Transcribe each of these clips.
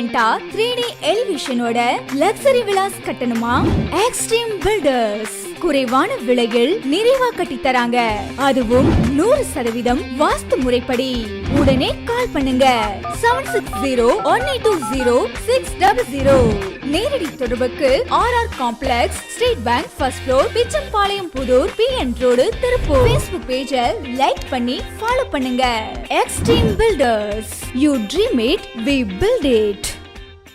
Tiruppur three D எலிவிஷனோட luxury villas கட்டணுமா? Extreme filters குறைவான விலையில் நிறைவா கட்டி தராங்க. அதுவும் நூறு சதவீதம் வாஸ்து முறைப்படி. உடனே கால் பண்ணுங்க. Seven six zero one eight two zero six double zero நேரடி தொடர்புக்கு R R complex State Bank first floor Pichampalayam Puthur P N road Tiruppur. Facebook page like பண்ணி ஃபாலோ பண்ணுங்க. Extreme builders you dream it we build it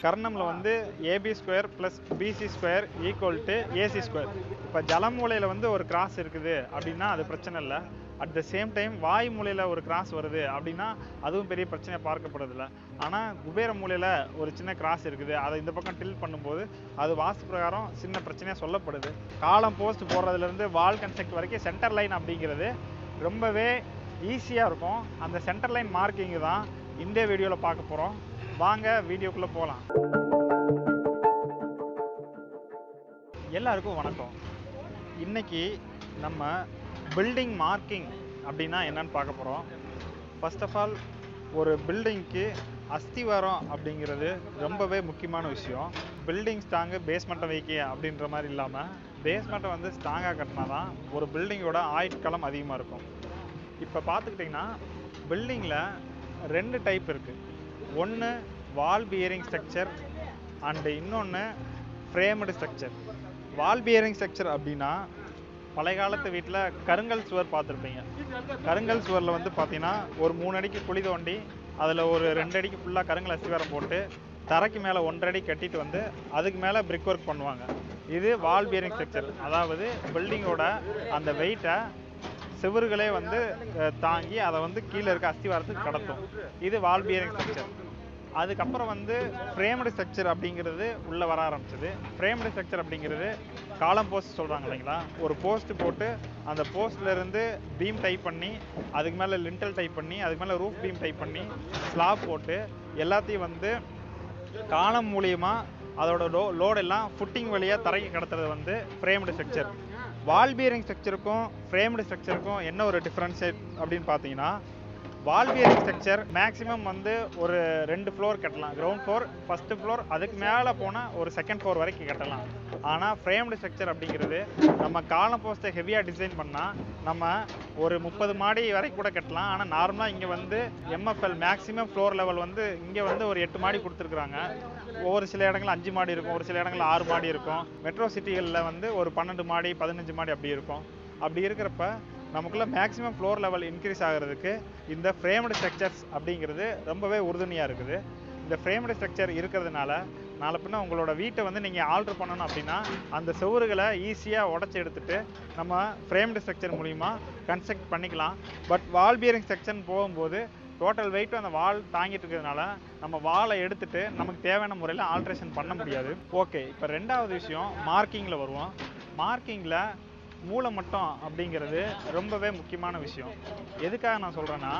கர்ணமில் வந்து AB square plus BC square equal to AC square இப்போ ஜலமூலையில் வந்து ஒரு cross இருக்குது அப்படின்னா அது பிரச்சனை இல்லை. அட் த சேம் டைம் வாய் மூலையில் ஒரு கிராஸ் வருது அப்படின்னா அதுவும் பெரிய பிரச்சனை பார்க்கப்படுறதில்ல. ஆனால் குபேர மூலையில் ஒரு சின்ன கிராஸ் இருக்குது. அதை இந்த பக்கம் டில் பண்ணும்போது அது வாஸ்து பிரகாரம் சின்ன பிரச்சனையாக சொல்லப்படுது. காலம் போஸ்ட் போடுறதுலேருந்து வால் கன்ஸ்ட்ரக்ட் வரைக்கும் சென்டர் லைன் அப்படிங்கிறது ரொம்பவே ஈஸியாக இருக்கும். அந்த சென்டர் லைன் மார்க்கிங் தான் இந்த வீடியோவில் பார்க்க போகிறோம் வாங்க வீடியோக்குள்ளே போகலாம் எல்லாருக்கும் வணக்கம். இன்னைக்கு நம்ம பில்டிங் மார்க்கிங் அப்படின்னா என்னன்னு பார்க்க போகிறோம் ஃபர்ஸ்ட் ஆஃப் ஆல் ஒரு பில்டிங்க்கு அஸ்திவாரம் அப்படிங்கிறது ரொம்பவே முக்கியமான விஷயம். பில்டிங் ஸ்டாங்கு பேஸ்மெண்ட்டை வைக்க அப்படின்ற மாதிரி இல்லாமல் பேஸ்மெண்ட்டை வந்து ஸ்ட்ராங்காக கட்டினா தான் ஒரு பில்டிங்கோட ஆயுட்காலம் அதிகமாக இருக்கும். இப்போ பார்த்துக்கிட்டிங்கன்னா பில்டிங்கில் ரெண்டு டைப் இருக்குது ஒன்று வால் பியரிங் ஸ்ட்ரக்சர் அண்டு இன்னொன்று framed structure wall bearing structure அப்படின்னா பழைய காலத்து வீட்டில் கருங்கல் சுவர் பார்த்துருப்பீங்க. கருங்கல் சுவரில் வந்து பார்த்தீங்கன்னா ஒரு மூணு அடிக்கு குழி தோண்டி அதில் ஒரு ரெண்டு அடிக்கு ஃபுல்லாக கருங்கல் அஸ்திவாரம் போட்டு தரைக்கு மேலே ஒன்றரை அடி கட்டிட்டு வந்து அதுக்கு மேலே பிரிக் ஒர்க் பண்ணுவாங்க. இது வால் பியரிங் ஸ்ட்ரக்சர் அதாவது பில்டிங்கோட அந்த வெயிட்டை சுவர்களே வந்து தாங்கி அதை வந்து கீழே இருக்க அஸ்திவாரத்துக்கு கடத்தும். இது வால் பியரிங் ஸ்ட்ரக்சர் அதுக்கப்புறம் வந்து ஃப்ரேம்டு ஸ்ட்ரக்சர் அப்படிங்கிறது உள்ளே வர ஆரம்பிச்சது. ஃப்ரேம்டு ஸ்ட்ரக்சர் அப்படிங்கிறது காலம் போஸ்ட் சொல்கிறாங்க இல்லைங்களா? ஒரு போஸ்ட் போட்டு அந்த போஸ்ட்லேருந்து பீம் டைப் பண்ணி அதுக்கு மேலே லிண்டல் டைப் பண்ணி அதுக்கு மேலே ரூஃப் பீம் டைப் பண்ணி ஸ்லாப் போட்டு எல்லாத்தையும் வந்து காலம் மூலியமாக அதோட லோ லோடெல்லாம் ஃபுட்டிங் வழியாக தரைக்கு கடத்துறது வந்து ஃப்ரேம்டு ஸ்ட்ரக்சர் வால் பியரிங் ஸ்ட்ரக்சருக்கும் ஃப்ரேம்டு ஸ்ட்ரக்சருக்கும் என்ன ஒரு டிஃப்ரென்ஷியேட் அப்படின்னு பார்த்தீங்கன்னா வால்வியல் ஸ்ட்ரக்சர் மேக்ஸிமம் வந்து ஒரு ரெண்டு ஃப்ளோர் கட்டலாம். கிரவுண்ட் ஃப்ளோர் ஃபஸ்ட்டு ஃப்ளோர் அதுக்கு மேலே போனால் ஒரு செகண்ட் ஃப்ளோர் வரைக்கும் கட்டலாம். ஆனால் ஃப்ரேம்டு ஸ்ட்ரக்சர் அப்படிங்கிறது நம்ம காலம் போஸ்ட்டை ஹெவியாக டிசைன் பண்ணால் நம்ம ஒரு முப்பது மாடி வரைக்கும் கூட கட்டலாம். ஆனால் நார்மலாக இங்கே வந்து எம்எஃப்எல் மேக்ஸிமம் ஃப்ளோர் லெவல் வந்து இங்கே வந்து ஒரு எட்டு மாடி கொடுத்துருக்குறாங்க. ஒவ்வொரு சில இடங்கள் அஞ்சு மாடி இருக்கும். ஒரு சில இடங்கள் ஆறு மாடி இருக்கும். மெட்ரோ சிட்டிகளில் வந்து ஒரு பன்னெண்டு மாடி பதினஞ்சு மாடி அப்படி இருக்கும். அப்படி இருக்கிறப்ப நமக்குள்ள மேக்ஸிமம் ஃப்ளோர் லெவல் இன்க்ரீஸ் ஆகிறதுக்கு இந்த ஃப்ரேம்டு ஸ்ட்ரக்சர்ஸ் அப்படிங்கிறது ரொம்பவே உறுதுணையாக இருக்குது. இந்த ஃப்ரேம்டு ஸ்ட்ரக்சர் இருக்கிறதுனால நாளை பின்ன உங்களோட வீட்டை வந்து நீங்கள் ஆல்ட்ரு பண்ணணும் அப்படின்னா அந்த சுவறுகளை ஈஸியாக உடச்சி எடுத்துட்டு நம்ம ஃப்ரேம்டு ஸ்ட்ரக்சர் மூலிமா கன்ஸ்ட்ரக்ட் பண்ணிக்கலாம். பட் வால் பியரிங் ஸ்ட்ரக்சர்னு போகும்போது டோட்டல் வெயிட்டும் அந்த வால் தாங்கிட்டு இருக்கிறதுனால நம்ம வாலை எடுத்துட்டு நமக்கு தேவையான முறையில் ஆல்ட்ரேஷன் பண்ண முடியாது. ஓகே இப்போ ரெண்டாவது விஷயம் மார்க்கிங்கில் வருவோம். மார்க்கிங்கில் மூலமட்டம் அப்படிங்கிறது ரொம்பவே முக்கியமான விஷயம். எதுக்காக நான் சொல்கிறேன்னா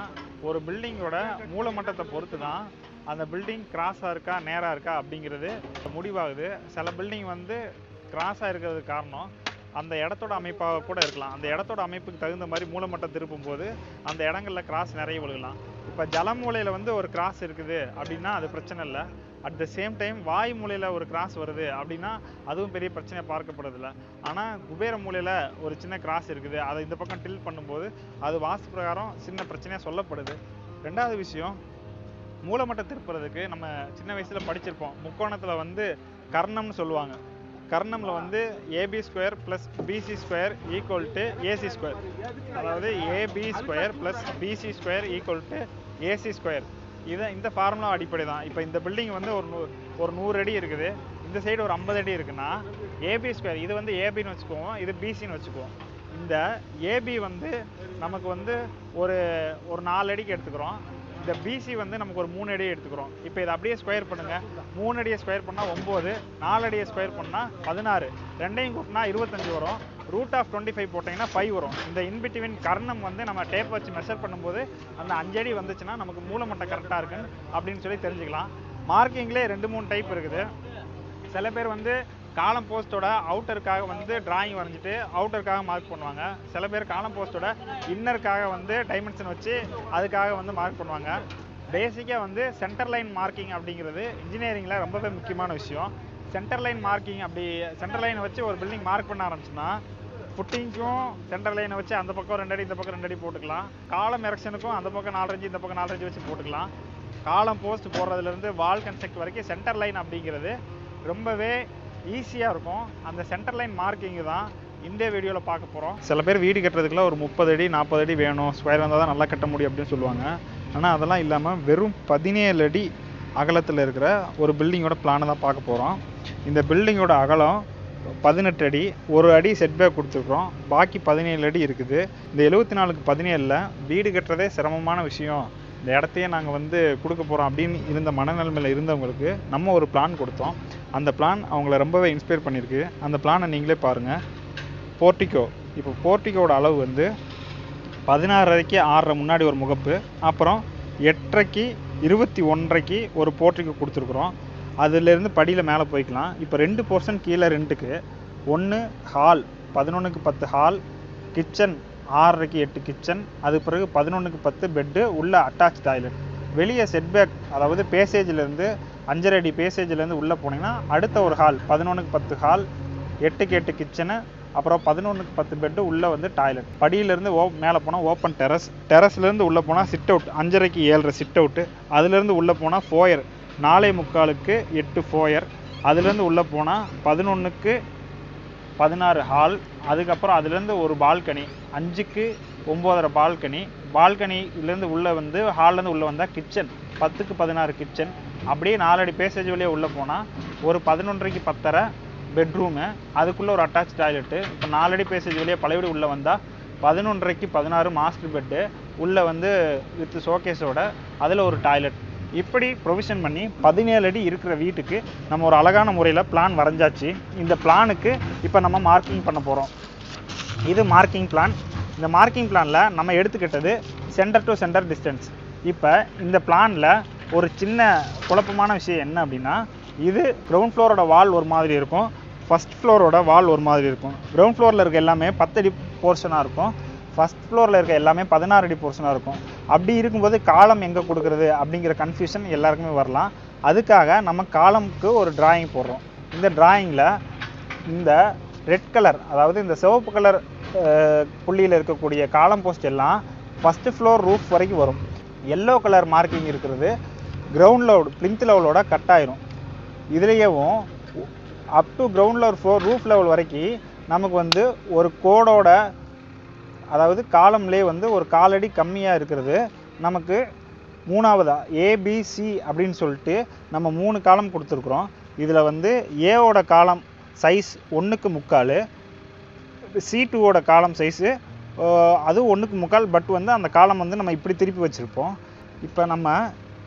ஒரு பில்டிங்கோட மூலமட்டத்தை பொறுத்து தான் அந்த பில்டிங் கிராஸாக இருக்கா நேராக இருக்கா அப்படிங்கிறது முடிவாகுது. சில பில்டிங் வந்து கிராஸாக இருக்கிறதுக்கு காரணம் அந்த இடத்தோட அமைப்பாக கூட இருக்கலாம். அந்த இடத்தோட அமைப்புக்கு தகுந்த மாதிரி மூலமட்டம் திருப்பும் போது அந்த இடங்களில் கிராஸ் நிறைய விழுகலாம். இப்போ ஜலமூலையில் வந்து ஒரு கிராஸ் இருக்குது அப்படின்னா அது பிரச்சனை இல்லை. அட் த சேம் டைம் வாய் மூலையில் ஒரு கிராஸ் வருது அப்படின்னா அதுவும் பெரிய பிரச்சனையாக பார்க்கப்படுறதில்ல. ஆனால் குபேர மூலையில் ஒரு சின்ன கிராஸ் இருக்குது. அதை இந்த பக்கம் டில் பண்ணும்போது அது வாஸ்து பிரகாரம் சின்ன பிரச்சனையாக சொல்லப்படுது. ரெண்டாவது விஷயம் மூலமட்டம் திருப்புறதுக்கு நம்ம சின்ன வயசில் படிச்சிருப்போம். முக்கோணத்தில் வந்து கர்ணம்னு சொல்லுவாங்க. கர்ணமில் வந்து AB square plus BC square equal to AC square அதாவது AB square plus BC square equal to AC square இதை இந்த ஃபார்முலா அடிப்படை தான் இப்போ இந்த பில்டிங் வந்து ஒரு நூ ஒரு நூறு அடி இருக்குது. இந்த சைடு ஒரு ஐம்பது அடி இருக்குன்னா ஏபி ஸ்கொயர் இது வந்து ஏபின்னு வச்சுக்குவோம் இது பிசின்னு வச்சுக்குவோம். இந்த ஏபி வந்து நமக்கு வந்து ஒரு ஒரு நாலு அடிக்கு எடுத்துக்கிறோம். இந்த பிசி வந்து நமக்கு ஒரு மூணு அடியை எடுத்துக்கிறோம். இப்போ இதை அப்படியே ஸ்கொயர் பண்ணுங்கள் மூணு அடியை ஸ்கொயர் பண்ணால் ஒம்பது நாலு அடியை ஸ்கொயர் பண்ணால் பதினாறு. ரெண்டையும் கூட்டினா இருபத்தஞ்சு வரும். ரூட் ஆஃப் டுவெண்ட்டி ஃபைவ் போட்டிங்கன்னா ஃபைவ் வரும். இந்த இன்பிட்வீன் கர்ணம் வந்து நம்ம டேப் வச்சு மெஷர் பண்ணும்போது அந்த அஞ்சு அடி வந்துச்சுன்னா நமக்கு மூலமட்டம் கரெக்டாக இருக்குன்னு அப்படின்னு சொல்லி தெரிஞ்சுக்கலாம். மார்க்கிங்லேயே ரெண்டு மூணு டைப் இருக்குது. சில பேர் வந்து காலம் போஸ்டோட அவுட்டருக்காக வந்து டிராயிங் வரைஞ்சிட்டு அவுட்டருக்காக மார்க் பண்ணுவாங்க. சில பேர் காலம் போஸ்டோட இன்னருக்காக வந்து டைமென்ஷன் வச்சு அதுக்காக வந்து மார்க் பண்ணுவாங்க. பேசிக்காக வந்து சென்டர் லைன் மார்க்கிங் அப்படிங்கிறது இன்ஜினியரிங்கில் ரொம்பவே முக்கியமான விஷயம். சென்டர் லைன் மார்க்கிங் அப்படி சென்டர் லைனை வச்சு ஒரு பில்டிங் மார்க் பண்ண ஆரம்பிச்சுன்னா ஃபுட்டிங்க்கும் சென்டர் லைனை வச்சு அந்த பக்கம் ரெண்டு அடி இந்த பக்கம் ரெண்டு அடி போட்டுக்கலாம். காலம் எரக்ஷனுக்கும் அந்த பக்கம் நாலஞ்சு இந்த பக்கம் நாலஞ்சு வச்சு போட்டுக்கலாம். காலம் போஸ்ட் போடுறதுலேருந்து வால் கன்ஸ்ட்ரக்ட் வரைக்கும் சென்டர் லைன் அப்படிங்கிறது ரொம்பவே ஈஸியாக இருக்கும். அந்த சென்டர் லைன் மார்க்கிங் தான் இந்த வீடியோவில் பார்க்க போகிறோம் சில பேர் வீடு கட்டுறதுக்குலாம் ஒரு முப்பது அடி நாற்பது அடி வேணும். ஸ்கொயர் வந்தால் தான் நல்லா கட்ட முடியும் அப்படின்னு சொல்லுவாங்க. ஆனால் அதெல்லாம் இல்லாமல் வெறும் பதினேழு அடி அகலத்தில் இருக்கிற ஒரு பில்டிங்கோட பிளானை தான் பார்க்க போகிறோம் இந்த பில்டிங்கோட அகலம் பதினெட்டு அடி ஒரு அடி செட்பேக் கொடுத்துருக்குறோம். பாக்கி பதினேழு அடி இருக்குது. இந்த எழுபத்தி நாலுக்கு பதினேழில் வீடு கட்டுறதே சிரமமான விஷயம். இந்த இடத்தையே நாங்கள் வந்து கொடுக்க போகிறோம் அப்படின்னு இருந்த மனநிலைமையில் இருந்தவங்களுக்கு நம்ம ஒரு பிளான் கொடுத்தோம். அந்த பிளான் அவங்கள ரொம்பவே இன்ஸ்பயர் பண்ணியிருக்கு. அந்த பிளானை நீங்களே பாருங்கள் போர்ட்டிகோ இப்போ போர்ட்டிகோட அளவு வந்து பதினாறரைக்கு ஆறரை முன்னாடி ஒரு முகப்பு அப்புறம் எட்டரைக்கு இருபத்தி ஒன்றரைக்கு ஒரு போர்ட்டிகோ கொடுத்துருக்குறோம். அதுலேருந்து படியில் மேலே போய்க்கலாம். இப்போ ரெண்டு போர்ஷன் கீழே ரெண்டுக்கு ஒன்று ஹால் பதினொன்றுக்கு பத்து ஹால் கிச்சன் ஆறரைக்கு எட்டு கிச்சன் அது பிறகு பதினொன்றுக்கு பத்து பெட்டு உள்ள அட்டாச் டாய்லெட் வெளியே செட்பேக் அதாவது பேசேஜ்லேருந்து அஞ்சரை அடி பேசேஜ்லேருந்து உள்ளே போனீங்கன்னா அடுத்த ஒரு ஹால் பதினொன்றுக்கு பத்து ஹால் எட்டுக்கு எட்டு கிச்சனு அப்புறம் பதினொன்றுக்கு பத்து பெட்டு உள்ளே வந்து டாய்லெட் படியிலேருந்து ஓ மேலே போனால் ஓப்பன் டெரஸ் டெரஸ்லேருந்து உள்ளே போனால் சிட் அவுட் அஞ்சரைக்கு ஏழரை சிட் அவுட்டு அதுலேருந்து உள்ளே போனால் ஃபோயர் நாலே முக்காலுக்கு எட்டு ஃபோயர் அதுலேருந்து உள்ளே போனால் பதினொன்றுக்கு பதினாறு ஹால் அதுக்கப்புறம் அதுலேருந்து ஒரு பால்கனி அஞ்சுக்கு ஒம்போதரை பால்கனி பால்கனிலேருந்து உள்ளே வந்து ஹால்லேருந்து உள்ளே வந்தால் கிச்சன் பத்துக்கு பதினாறு கிச்சன் அப்படியே நாலடி பேசேஜ் வழியாக உள்ளே போனால் ஒரு பதினொன்றைக்கு பத்தரை பெட்ரூமு அதுக்குள்ளே ஒரு அட்டாச் டாய்லெட்டு இப்போ நாலடி பேசேஜ் வழியாக பழையபடி உள்ளே வந்தால் பதினொன்றரைக்கு பதினாறு மாஸ்டர் பெட்டு உள்ளே வந்து வித் ஷோகேஸோட அதில் ஒரு டாய்லெட் இப்படி ப்ரொவிஷன் பண்ணி பதினேழு அடி இருக்கிற வீட்டுக்கு நம்ம ஒரு அழகான முறையில் பிளான் வரைஞ்சாச்சு. இந்த பிளானுக்கு இப்போ நம்ம மார்க்கிங் பண்ண போகிறோம் இது மார்க்கிங் பிளான் இந்த மார்க்கிங் பிளானில் நம்ம எடுத்துக்கிட்டது சென்டர் டு சென்டர் டிஸ்டன்ஸ் இப்போ இந்த பிளானில் ஒரு சின்ன குழப்பமான விஷயம் என்ன அப்படின்னா இது கிரவுண்ட் ஃப்ளோரோட வால் ஒரு மாதிரி இருக்கும். ஃபஸ்ட் ஃப்ளோரோட வால் ஒரு மாதிரி இருக்கும். கிரவுண்ட் ஃப்ளோரில் இருக்க எல்லாமே பத்தடி போர்ஷனாக இருக்கும். ஃபஸ்ட் ஃப்ளோரில் இருக்க எல்லாமே பதினாறு அடி போர்ஷனாக இருக்கும். அப்படி இருக்கும்போது காலம் எங்கே கொடுக்குறது அப்படிங்கிற கன்ஃபியூஷன் எல்லாருக்குமே வரலாம். அதுக்காக நம்ம காலமுக்கு ஒரு டிராயிங் போடுறோம். இந்த டிராயிங்கில் இந்த ரெட் கலர் அதாவது இந்த சிவப்பு கலர் புள்ளியில் இருக்கக்கூடிய காலம் போஸ்ட் எல்லாம் ஃபஸ்ட்டு ஃப்ளோர் ரூஃப் வரைக்கும் வரும். எல்லோ கலர் மார்க்கிங் இருக்கிறது. கிரவுண்ட் லெவல் பிளிந்த் லெவலோட கட் ஆயிரும். இதுலேயேவும் up to ground level floor roof level வரைக்கும் நமக்கு வந்து ஒரு கோடோட அதாவது காலம்லே வந்து ஒரு காலடி கம்மியாக இருக்கிறது. நமக்கு மூணாவதா? ஏபிசி அப்படின்னு சொல்லிட்டு நம்ம மூணு காலம் கொடுத்துருக்குறோம். இதில் வந்து ஏவோட காலம் சைஸ் ஒன்றுக்கு முக்கால் சி டூவோட காலம் சைஸு அது ஒன்றுக்கு முக்கால் பட் வந்து அந்த காலம் வந்து நம்ம இப்படி திருப்பி வச்சுருப்போம். இப்போ நம்ம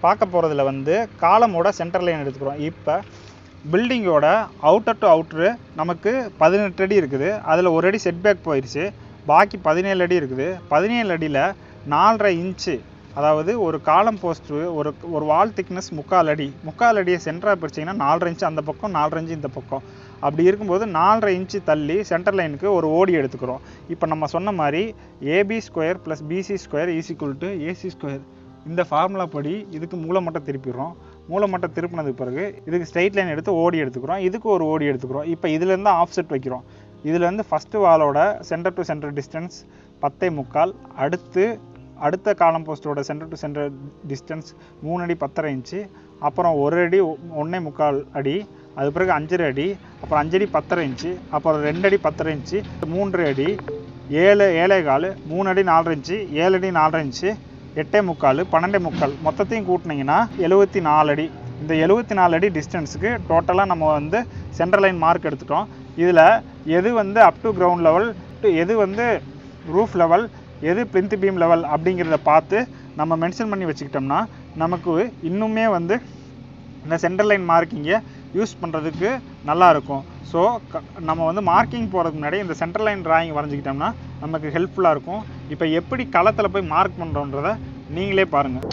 பார்க்க போகிறதுல வந்து காலமோட சென்டர் லைன் எடுத்துக்கிறோம். இப்போ பில்டிங்கோட அவுட்டர் டு அவுட்ரு நமக்கு பதினெட்டு அடி இருக்குது. அதில் ஒரு அடி செட்பேக் போயிடுச்சு பாக்கி பதினேழு அடி இருக்குது. பதினேழு அடியில் நாலரை இன்ச்சு அதாவது ஒரு காலம் போஸ்ட்டு ஒரு ஒரு வால் திக்னஸ் முக்கால் அடி. முக்கால் அடியை சென்டராக பிரிச்சிங்கன்னா நாலரை இன்ச்சு அந்த பக்கம் நாலரை இன்ச்சு இந்த பக்கம். அப்படி இருக்கும்போது நாலரை இன்ச்சு தள்ளி சென்டர் லைனுக்கு ஒரு ஓடி எடுத்துக்கிறோம். இப்போ நம்ம சொன்ன மாதிரி AB square plus BC square is equal to AC square இந்த ஃபார்முலா படி இதுக்கு மூலமட்டம் திருப்பிடுறோம். மூலமட்டம் திருப்பினதுக்கு பிறகு இதுக்கு ஸ்ட்ரைட் லைன் எடுத்து ஓடி எடுத்துக்கிறோம். இதுக்கு ஒரு ஓடி எடுத்துக்கிறோம். இப்போ இதுலேருந்து ஆஃப் செட் வைக்கிறோம். இதுலேருந்து ஃபஸ்ட்டு வாலோட சென்டர் டு சென்டர் டிஸ்டன்ஸ் பத்தே முக்கால் அடுத்து அடுத்த காலம் போஸ்ட்டோட சென்டர் டு சென்டர் டிஸ்டன்ஸ் மூணு அடி பத்தரை இன்ச்சு அப்புறம் ஒரு அடி ஒன்றே முக்கால் அடி அது பிறகு அஞ்சரை அடி அப்புறம் அஞ்சடி பத்தரை இன்ச்சு அப்புறம் ரெண்டு அடி பத்தரை இன்ச்சு மூன்று அடி ஏழு ஏழே கால் மூணு அடி நாலரை இன்ச்சு ஏழு அடி நாலரை இன்ச்சு எட்டே முக்கால் பன்னெண்டே முக்கால். மொத்தத்தையும் கூட்டினீங்கன்னா எழுபத்தி நாலு அடி. இந்த எழுபத்தி நாலு அடி டிஸ்டன்ஸுக்கு டோட்டலாக நம்ம வந்து சென்ட்ரல் லைன் மார்க் எடுத்துட்டோம். இதில் எது வந்து அப் டு கிரவுண்ட் லெவல் எது வந்து ரூஃப் லெவல் எது பிரிண்ட் பீம் லெவல் அப்படிங்கிறத பார்த்து நம்ம மென்ஷன் பண்ணி வச்சுக்கிட்டோம்னா நமக்கு இன்னுமே வந்து இந்த சென்ட்ரல் லைன் மார்க்கிங்கை யூஸ் பண்ணுறதுக்கு நல்லா இருக்கும். ஸோ நம்ம வந்து மார்க்கிங் போகிறதுக்கு முன்னாடி இந்த சென்ட்ரல் லைன் டிராயிங் வரைஞ்சிக்கிட்டோம்னா நமக்கு ஹெல்ப்ஃபுல்லாக இருக்கும். இப்போ எப்படி களத்தில் போய் மார்க் பண்ணுறோன்றத நீங்களே பாருங்கள்